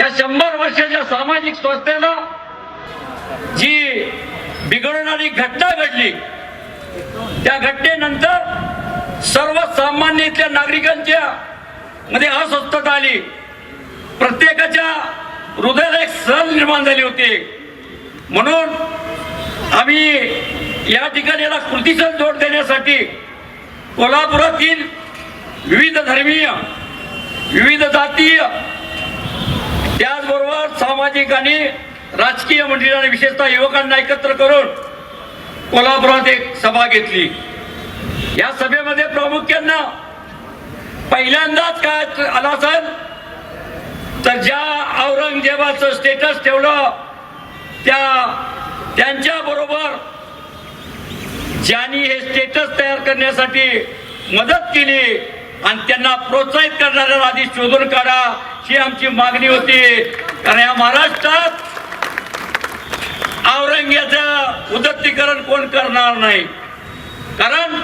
या शंभर वर्षाच्या सामाजिक संस्थेला जी बिघडणारी घटना घडली त्या घटनेनंतर सर्वसामान्य इथल्या नागरिकांच्या मध्ये अस्वस्थता आली. प्रत्येकाच्या हृदयाला एक सहल निर्माण झाली होती. म्हणून आम्ही या ठिकाणी याला कृतीचं जोड देण्यासाठी कोल्हापुरातील विविध धर्मीय विविध जातीय त्याचबरोबर राजकीय मंडळी विशेषतः युवकांना एकत्र करून कोल्हापुरात एक सभा घेतली. या सभेमध्ये प्रामुख्यानं पहिल्यांदाच काय आला असेल तर ज्या औरंगजेबाचं स्टेटस ठेवलं त्या त्यांच्या बरोबर ज्यांनी हे स्टेटस तयार करण्यासाठी मदत केली आणि त्यांना प्रोत्साहित करणाऱ्या आधी शोधून काढा ही आमची मागणी होती. कारण या महाराष्ट्रात औरंग्याचं उदत्तीकरण कोण करणार नाही? कारण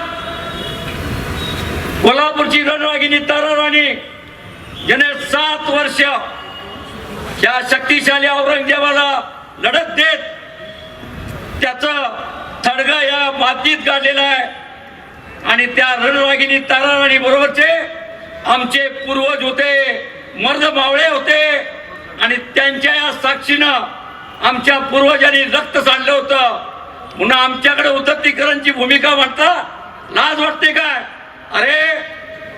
कोल्हापूरची रणवागिनी ताराणी ज्याने सात वर्ष या शक्तिशाली औरंगजेबाला लढत देत त्याच थडगा या मातीत गाडलेला आहे. आणि त्या रणवागिनी ताराराणी बरोबरचे आमचे पूर्वज होते मर्द मावळे होते आणि त्यांच्या या साक्षीनं आमच्या पूर्वजांनी रक्त सांडलं होतं. म्हणून आमच्याकडे उदत्तीकरणची भूमिका म्हणता लाज वाटते काय? अरे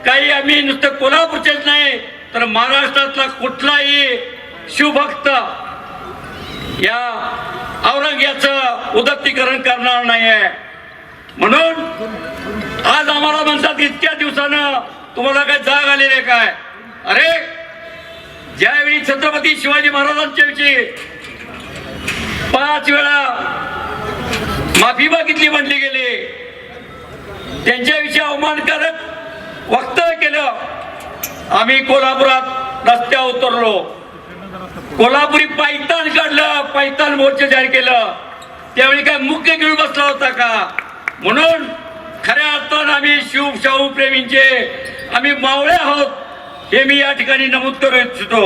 काही आम्ही नुसतं कोल्हापूरचेच नाही तर महाराष्ट्रातला कुठलाही शिवभक्त या औरंग्याचं उदत्तीकरण करणार नाहीये. म्हणून आज आम्हाला म्हणतात इतक्या दिवसानं तुम्हाला काय जाग आलेली आहे काय? अरे ज्यावेळी छत्रपती शिवाजी महाराजांच्या विषयी पाच वेळा माफी मागितली म्हणली गेली त्यांच्याविषयी अवमानकारक वक्तव्य केलं. आम्ही कोल्हापुरात रस्त्यावर उतरलो. कोल्हापुरी पायतान काढलं पायतान मोर्चा जाहीर केलं. त्यावेळी काय मुख्य घेऊन बसला होता का? म्हणून खऱ्या अर्थानं आम्ही शिव शाहू प्रेमींचे आम्ही मावळे आहोत. हे मी या ठिकाणी नमूद करू इच्छितो